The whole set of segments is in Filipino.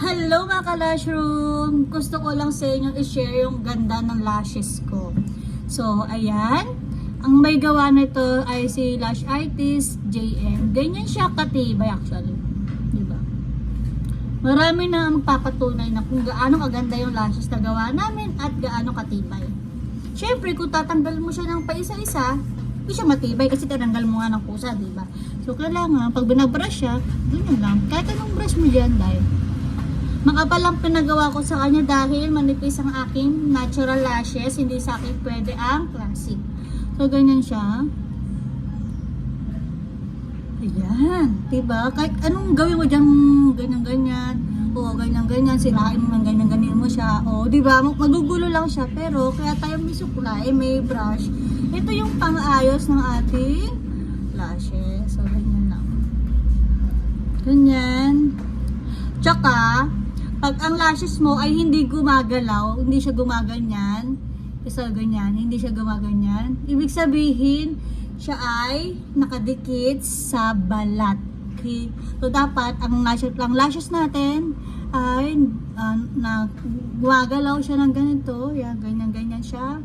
Hello mga ka-lashroom! Gusto ko lang sa inyo i-share yung ganda ng lashes ko. So, ayan. Ang may gawa nito ay si Lash Artist JM. Ganyan siya katibay actually. Diba? Marami na ang papatunay na kung gaano kaganda yung lashes na gawa namin at gaano katibay. Siyempre, kung tatanggal mo siya ng paisa-isa, hindi siya matibay kasi tinanggal mo nga ng kusa, di ba? So, kailangan, pag binabrush siya, ganyan lang. Kahit anong brush mo dyan, dahil Makapal ang pinagawa ko sa kanya dahil manipis ang aking natural lashes. Hindi sa akin pwede ang classic. So, ganyan siya. Ayan. Diba? Kahit anong gawin mo dyan, ganyan-ganyan. O, ganyan-ganyan. Sirain mo ng ganyan-ganyan mo siya. O, diba? Magugulo lang siya. Pero, kaya tayo may suklay, may brush. Ito yung pang-ayos ng ating lashes. So, ganyan lang. Ganyan. Tsaka, pag ang lashes mo ay hindi gumagalaw, hindi siya gumaganyan, isa ganyan, hindi siya gumaganyan, ibig sabihin, siya ay nakadikit sa balat. Okay? So, dapat, ang lashes, ang lashes natin ay ah, na gumagalaw siya ng ganito, yan, ganyan-ganyan siya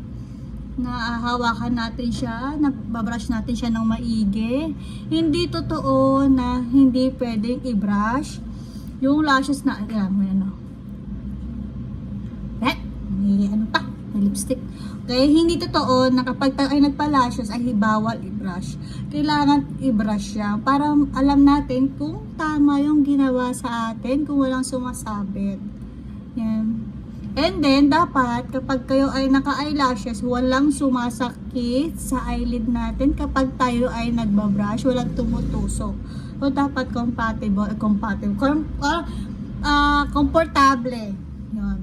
naahawakan natin siya, nababrush natin siya ng maigi. Hindi totoo na hindi pwedeng i-brush yung lashes na, ayan, may ano. Eh, may ano pa, may lipstick. Kaya hindi totoo na kapag ay nagpa-lashes ay bawal i-brush. Kailangan i-brush siya para alam natin kung tama yung ginawa sa atin, kung walang sumasabit. Yan. And then, dapat, kapag kayo ay naka-eyelashes, walang sumasakit sa eyelid natin kapag tayo ay nagbabrush, walang tumutusok. So, dapat compatible, eh, compatible, com, ah, ah, komportable. Yun.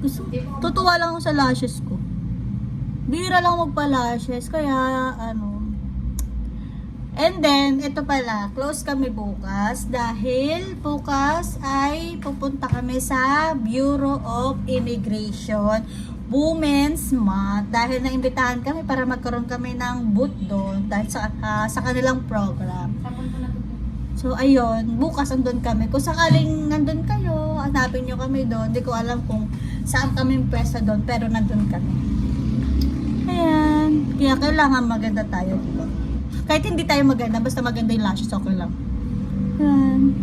Gusto, tutuwa lang ako sa lashes ko. Bira lang magpa-lashes, kaya, ano, And then, ito pala, close kami bukas dahil bukas ay pupunta kami sa Bureau of Immigration Women's Month dahil naimbitahan kami para magkaroon kami ng booth doon dahil sa, ah, sa kanilang program. So, ayun, bukas andun kami. Kung sakaling nandun kayo, hanapin nyo kami doon. Hindi ko alam kung saan kami pwesto doon, pero nandun kami. Ayan. Kaya kailangan maganda tayo dito. Kahit hindi tayo maganda, basta maganda yung lashes, okay lang. Ayan.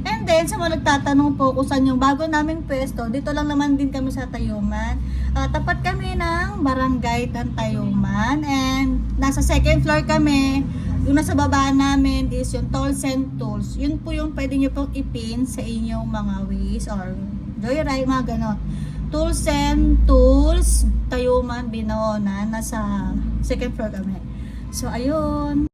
And then, sa mga nagtatanong po kung saan yung bago naming pwesto, dito lang naman din kami sa Tayuman. Ah, tapat kami ng barangay ng Tayuman. And nasa second floor kami. Yung nasa baba namin is yung Tools and Tools. Yun po yung pwede nyo pong ipin sa inyong mga ways or joyride, mga ganon. Tools and Tools, Tayuman, Binona. Nasa second floor kami. So, ayun.